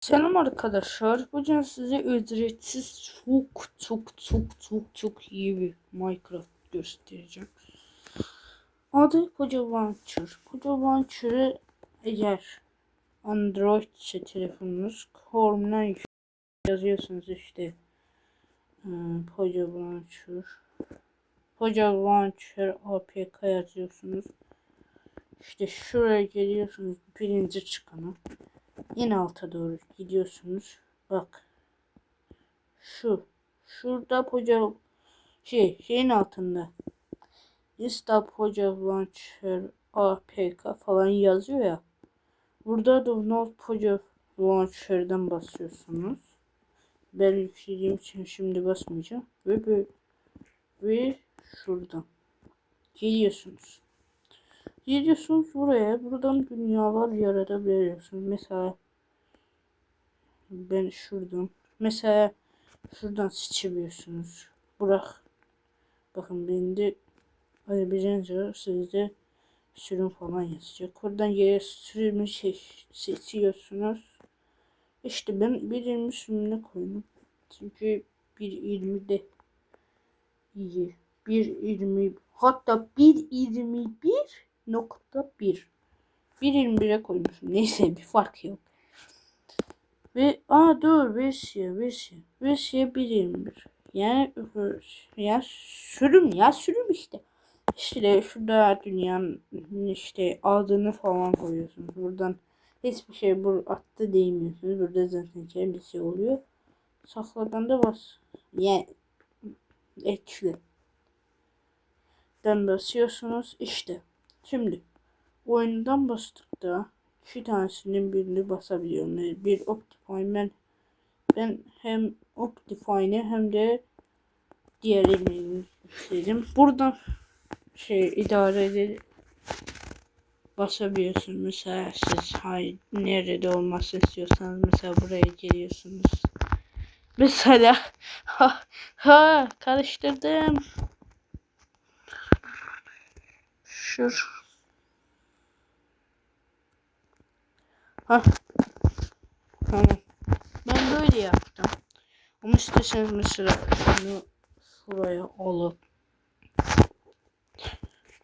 Selam arkadaşlar. Bugün size ücretsiz çok çok çok çok çok iyi bir Minecraft göstereceğim. Adı Poca Launcher. Poca Launcher'ı eğer Android ise telefonunuz Chrome'dan yazıyorsunuz işte hmm, Poca Launcher Poca APK yazıyorsunuz. İşte şuraya geliyorsunuz birinci çıkanı. En alta doğru gidiyorsunuz. Bak. Şu. Şurada Poca şey şeyin altında. Insta Poca Launcher APK falan yazıyor ya. Burada da Not Poca Launcher'dan basıyorsunuz. Ben yüklediğim için şimdi basmayacağım. Ve böyle ve şuradan geliyorsunuz. Geliyorsunuz buraya. Buradan dünyalar yaratabiliyorsunuz. Mesela ben şuradan mesela şuradan seçebiliyorsunuz. Bırak. Bakın bende Azerbaycanca sizde sürüm falan yazacak. Oradan yere sürümü seç, seçiyorsunuz. İşte ben bir ilmi sürümüne koydum. Çünkü bir ilmi de iyi. Bir ilmi hatta bir ilmi bir nokta bir. Bir ilmi bire koymuşum. Neyse bir fark yok. Ve aa dur Vesya Vesya. Vesya 1.21. Yani ya sürüm ya sürüm işte. İşte şurada dünyanın işte adını falan koyuyorsunuz. Buradan hiçbir şey bu attı değmiyorsunuz. Burada zaten kendisi oluyor. Sakladan da bas. Yani ekle. Den basıyorsunuz işte. Şimdi oyundan bastık da iki tanesinin birini basabiliyorum. Yani bir Optifine ben, ben hem Optifine'i hem de diğerini istedim. Buradan şey idare edip basabiliyorsun. Mesela siz hayır nerede olmasını istiyorsanız mesela buraya geliyorsunuz. Mesela ha ha karıştırdım. Şur. Ha. Tamam. Ben böyle yaptım. Ama isterseniz mesela şunu şuraya alıp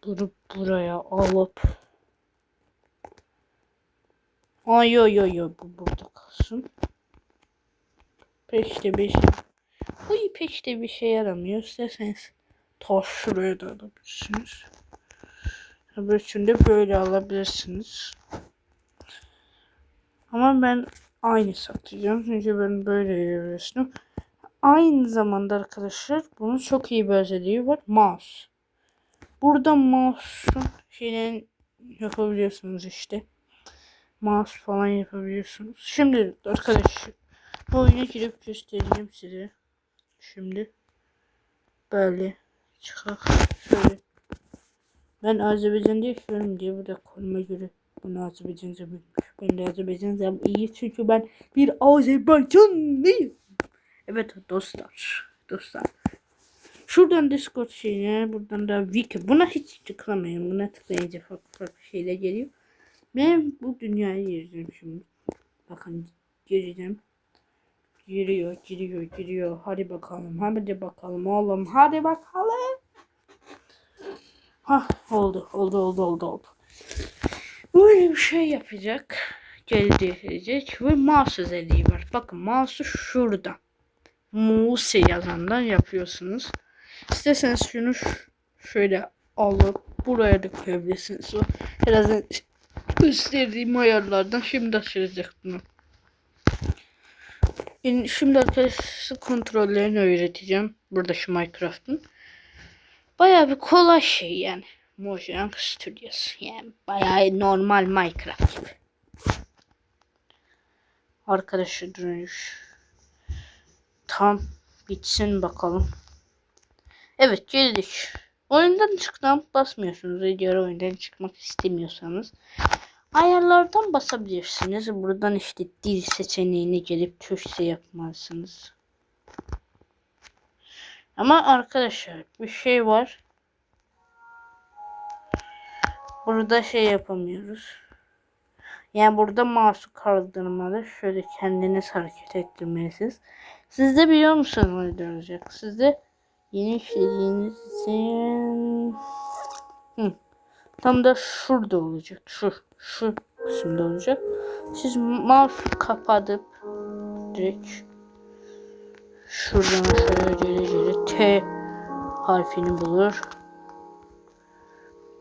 bunu buraya alıp Ay yo yo yo bu burada kalsın. Pek de bir şey. Bu pek de bir şey yaramıyor. İsterseniz taş şuraya da alabilirsiniz. Öbürsünü de böyle alabilirsiniz. Ama ben aynı satacağım. Çünkü ben böyle görüyorsun. Aynı zamanda arkadaşlar bunun çok iyi bir özelliği var. Mouse. Burada mouse'un şeyden yapabiliyorsunuz işte. Mouse falan yapabiliyorsunuz. Şimdi arkadaşlar bu oyuna girip göstereyim size. Şimdi böyle çıkar. Şöyle. Ben Azerbaycan'da yaşıyorum diye burada konuma göre bunu Azerbaycanca bilmiş. Ben de Azerbaycanca iyi çünkü ben bir Azerbaycanlıyım. Evet dostlar. Dostlar. Şuradan Discord şeyine, buradan da Wiki. Buna hiç tıklamayın. Buna tıklayınca farklı farklı şeyler geliyor. Ben bu dünyayı gireceğim şimdi. Bakın gireceğim. Giriyor, giriyor, giriyor. Hadi bakalım, hadi bakalım oğlum. Hadi bakalım. Ha oldu, oldu, oldu, oldu, oldu. Böyle bir şey yapacak. Gelecek ve mouse özelliği var. Bakın mouse'u şurada. Mouse yazandan yapıyorsunuz. İsterseniz şunu şöyle alıp buraya da koyabilirsiniz. O birazdan gösterdiğim ayarlardan şimdi açılacak bunu. Şimdi arkadaşlar kontrollerini öğreteceğim. Burada şu Minecraft'ın. Baya bir kolay şey yani. Mojang Studios. Yani bayağı normal Minecraft gibi. Arkadaşlar durun. Tam bitsin bakalım. Evet geldik. Oyundan çıktan basmıyorsunuz. Diğer oyundan çıkmak istemiyorsanız. Ayarlardan basabilirsiniz. Buradan işte dil seçeneğine gelip Türkçe yapmalısınız. Ama arkadaşlar bir şey var. Burada şey yapamıyoruz. Yani burada mouse'u kaldırmalı. Şöyle kendiniz hareket ettirmelisiniz. Siz de biliyor musunuz ne olacak? Sizde yeni işlediğiniz için Hı. tam da şurada olacak. Şu şu kısımda olacak. Siz mouse'u kapatıp direkt şuradan şöyle geri T harfini bulur.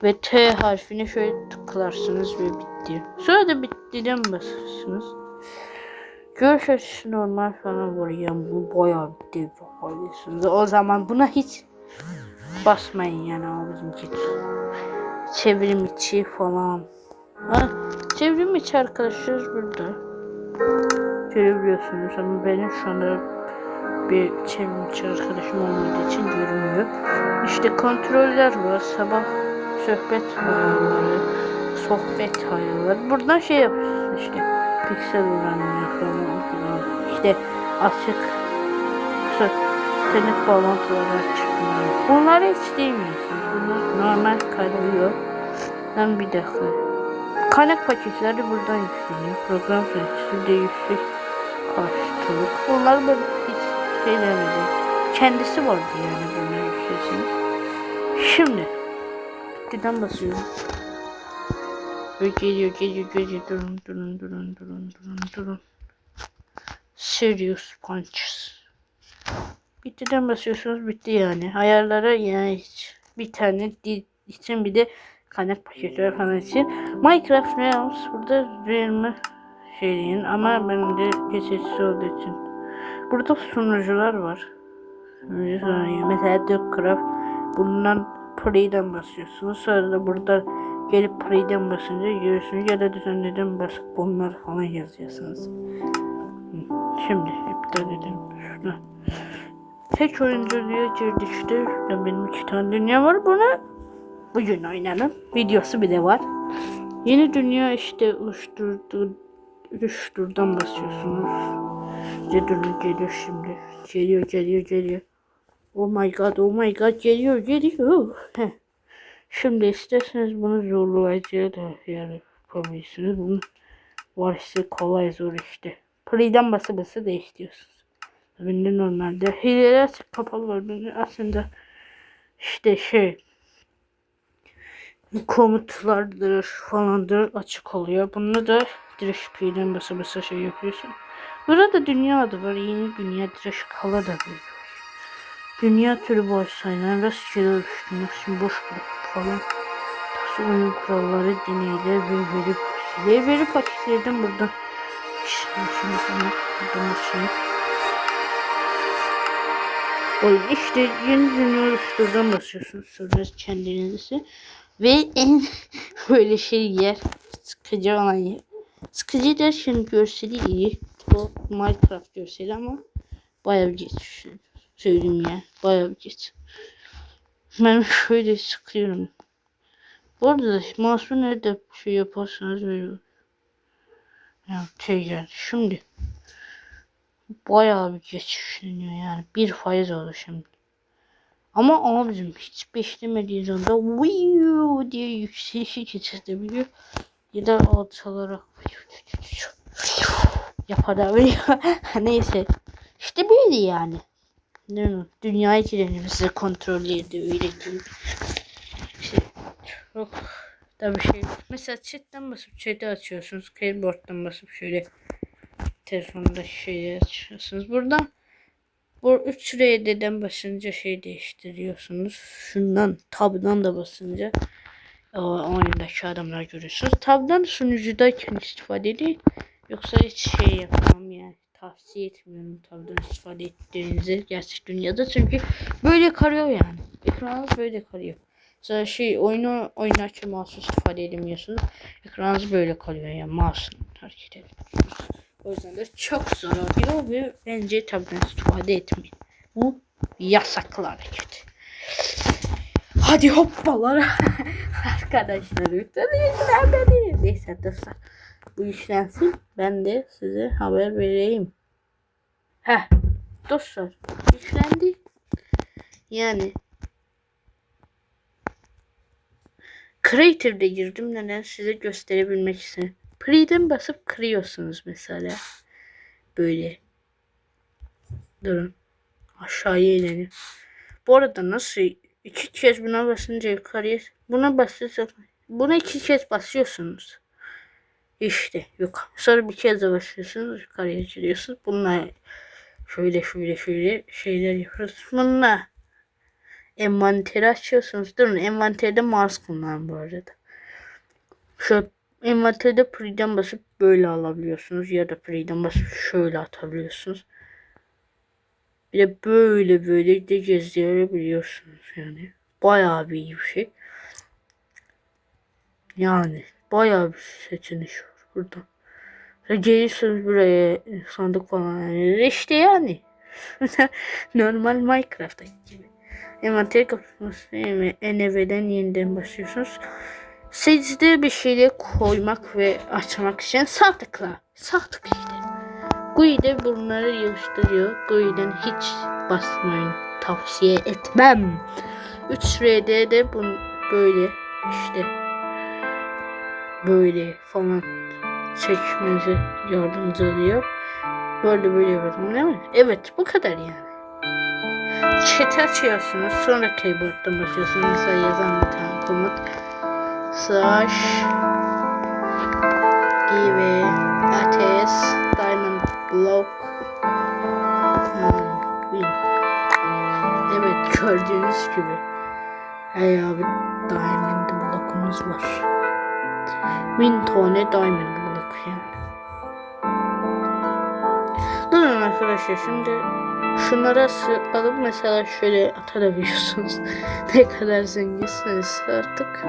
Ve T harfine şöyle tıklarsınız ve bitti. Sonra da bittiden basırsınız. Görüş açısı normal falan var ya bu bayağı bir dev. O zaman buna hiç basmayın yani abicim git. Çevrim içi falan. Ha, çevrim içi arkadaşlar burada. Görebiliyorsunuz ama benim şu anda bir çevrim içi arkadaşım olmadığı için görünmüyor. İşte kontroller var. Sabah sohbet ayarları, sohbet ayarları. Buradan şey yapıyorsun işte. Piksel öğrenme falan. İşte açık internet bağlantıları çıkmıyor. Bunları hiç değmiyorsunuz. Bunlar normal kalıyor. Ben bir dakika. Kaynak paketleri buradan yükleniyor. Program süresi de yüksek karşılık. Bunlar hiç şey demedim. Kendisi vardı yani bunları yüklesiniz. Şimdi Giden basıyorum. Ve geliyor geliyor geliyor durun durun durun durun durun durun. Serious punches. Bittiden basıyorsunuz bitti yani. Ayarlara yani hiç bir tane için bir de kaynak paketleri falan için. Minecraft Realms burada verme şeyin ama benim de geçersiz olduğu için. Burada sunucular var. Mesela Duckcraft bundan Play'den basıyorsunuz. Sonra da burada gelip Play'den basınca görüyorsunuz ya da düzenleden basıp bunlar falan yazıyorsunuz. Şimdi iptal edelim şurada. Tek oyuncu diye girdi işte. Şurada benim iki tane dünya var. Bunu bugün oynanın. Videosu bir de var. Yeni dünya işte oluşturdu. Oluşturdan basıyorsunuz. Cedurlu geliyor şimdi. Geliyor geliyor geliyor. Oh my god, oh my god geliyor geliyor. Şimdi isterseniz bunu zorlayıcıya da yani yapabilirsiniz. Bunu var işte kolay zor işte. Play'den basa basa değiştiriyorsunuz. Bende normalde hileler kapalı var. Bende aslında işte şey komutlardır falandır açık oluyor. Bunu da direkt P'den basa basa şey yapıyorsun. Burada dünya adı var. Yeni dünya direkt kala da bir. Dünya türü boş sayılan rastgele oluşturmak boş bırakıp falan. Tası oyun kuralları, deneyler ve veri paketleri. Veri paketlerden buradan şimdi şimdi sana buradan şey. O işte yeni dünya oluşturdan basıyorsunuz. Sonra kendinizi ve en böyle şey yer sıkıcı olan yer. Sıkıcı derken görseli iyi. O Minecraft görseli ama bayağı bir geçiş söyleyeyim ya. Bayağı bir geç. Ben şöyle sıkıyorum. Bu arada mouse'u nerede şey yaparsanız böyle. Yani şey yani şimdi. Bayağı bir geçişleniyor yani. Bir faiz oldu şimdi. Ama abicim hiç beklemediği zaman Wiiu diye yükselişi geçirebiliyor. Ya da alçalarak yapabiliyor. Neyse. İşte böyle yani. Dünya ikilerimizi kontrol ediyor öyle değil. İşte çok da bir şey. Mesela chatten basıp chat'i açıyorsunuz. Keyboard'dan basıp şöyle telefonda şeyi açıyorsunuz. Buradan bu 3 R'den basınca şey değiştiriyorsunuz. Şundan tabdan da basınca o oyundaki adamlar görüyorsunuz. Tabdan sunucudayken istifade edin. Yoksa hiç şey yapmam yani tavsiye etmiyorum tabii istifade ettiğinizi gerçek dünyada çünkü böyle karıyor yani. Ekranınız böyle karıyor. Mesela şey oyunu oynarken mouse istifade edemiyorsunuz. Ekranınız böyle kalıyor yani mouse'un hareket. O yüzden de çok zor oluyor ve bence tabii istifade etmeyin. Bu yasaklı hareket. Hadi hoppalar arkadaşlar lütfen beni. Neyse dostlar bu işlensin. Ben de size haber vereyim. Heh. Dostlar yüklendi. Yani Creator'da girdim neden size gösterebilmek için. Pre'den basıp kırıyorsunuz mesela. Böyle. Durun. Aşağıya inelim. Bu arada nasıl iki kez buna basınca yukarıya buna basırsak buna iki kez basıyorsunuz. İşte yok. Sonra bir kez de basıyorsunuz yukarıya çıkıyorsunuz. Bununla şöyle şöyle şöyle şeyler yapıyoruz. Bununla envanteri açıyorsunuz. Durun envanterde mouse kullanın bu arada. Şöyle envanterde pre'den basıp böyle alabiliyorsunuz. Ya da pre'den basıp şöyle atabiliyorsunuz. Bir de böyle böyle de gezdirebiliyorsunuz yani. Bayağı bir iyi bir şey. Yani bayağı bir seçenek var burada. Gelirsiniz buraya sandık falan yani. İşte yani. Normal Minecraft'taki gibi. Envanteri kapatması NV'den yeniden başlıyorsunuz. Sizde bir şeyleri koymak ve açmak için sağ tıkla. Sağ tık işte. GUI de bunları yığıştırıyor. GUI'den hiç basmayın. Tavsiye etmem. 3R'de de bu böyle işte böyle falan çekmenize yardımcı oluyor. Böyle böyle yapalım değil mi? Evet bu kadar yani. Chat açıyorsunuz. Sonra keyboard'dan basıyorsunuz. Mesela yazan bir tane komut. Slash give ates diamond block win. Evet gördüğünüz gibi. Hey abi diamond blokumuz var. Bin tane diamond block yani. Durun arkadaşlar şimdi şunlara alıp mesela şöyle atabiliyorsunuz. ne kadar zenginsiniz artık.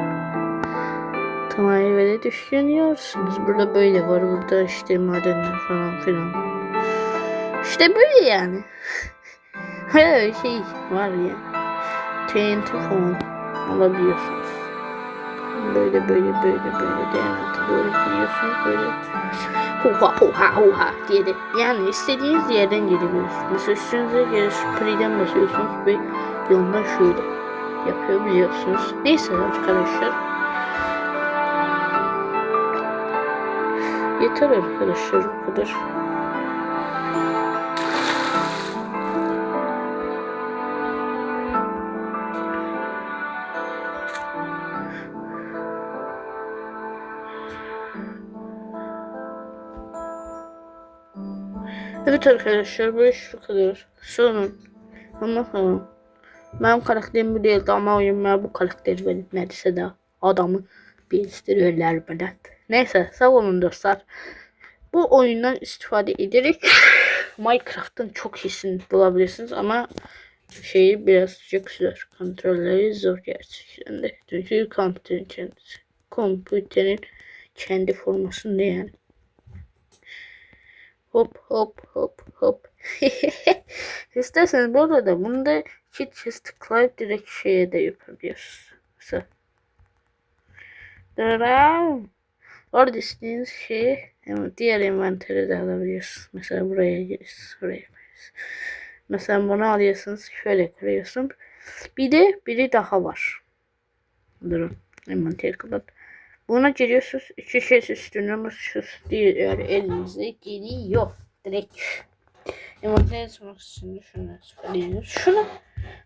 Tamam böyle düşünüyorsunuz. Burada böyle var. Burada işte madenler falan filan. İşte böyle yani. Her şey var ya. TNT falan alabiliyorsunuz. Böyle böyle böyle böyle değerli doğru gidiyorsunuz böyle huha huha huha diye de yani istediğiniz yerden gidebiliyorsunuz. Mesela üstünüze gelir pre'den basıyorsunuz ve yoldan şöyle yapabiliyorsunuz. Neyse arkadaşlar. Yeter arkadaşlar bu kadar. Evet arkadaşlar böyle şu kadar. Sorun. Ama tamam. Benim karakterim bu değildi ama oyun bu karakteri benim neredeyse de adamı bildiriyorlar bana. Neyse sağ olun dostlar. Bu oyundan istifade ederek Minecraft'ın çok iyisini bulabilirsiniz ama şeyi birazcık zor. Kontrolleri zor gerçekten de. Çünkü komputerin kendisi. Komputerin kendi formasında yani. Hop hop hop hop. İsterseniz bu arada bunu da çift kez tıklayıp direkt şeye de yapabiliyoruz. Mesela. Daram. Orada istediğiniz şeyi diğer envantere de alabiliyorsunuz. Mesela buraya giriyorsunuz. Buraya yapıyorsunuz. Mesela bunu alıyorsunuz. Şöyle kuruyorsun. Bir de biri daha var. Durun. Envanteri kapat. Buna giriyorsunuz. İki şey üstüne basıyorsunuz. Diğer elinize geliyor. Direkt. Envanteri sonrası şimdi şuna söyleyeyim. Şuna.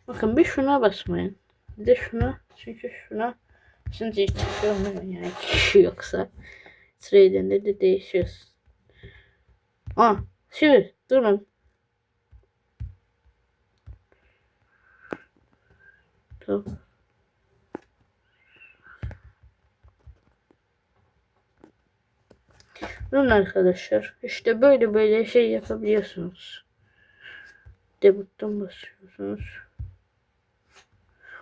Bakın bir şuna basmayın. Bir de şuna. Çünkü şuna Şimdi hiç çıkıyor yani kişi yoksa. Sırayla de değişiyor. Aa, şimdi durun. Tamam. Durun arkadaşlar. İşte böyle böyle şey yapabiliyorsunuz. Debuttan basıyorsunuz.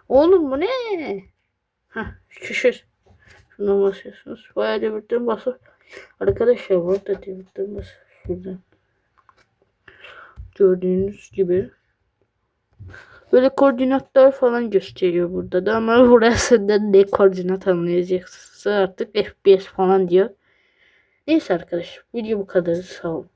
Oğlum bu ne? Heh, şişir. Şuna basıyorsunuz. Bayağı demirden basıp. Arkadaşlar burada demirden basıp. Şuradan. Gördüğünüz gibi. Böyle koordinatlar falan gösteriyor burada da ama burası da ne koordinat anlayacaksa artık FPS falan diyor. Neyse arkadaşlar video bu kadar sağ olun.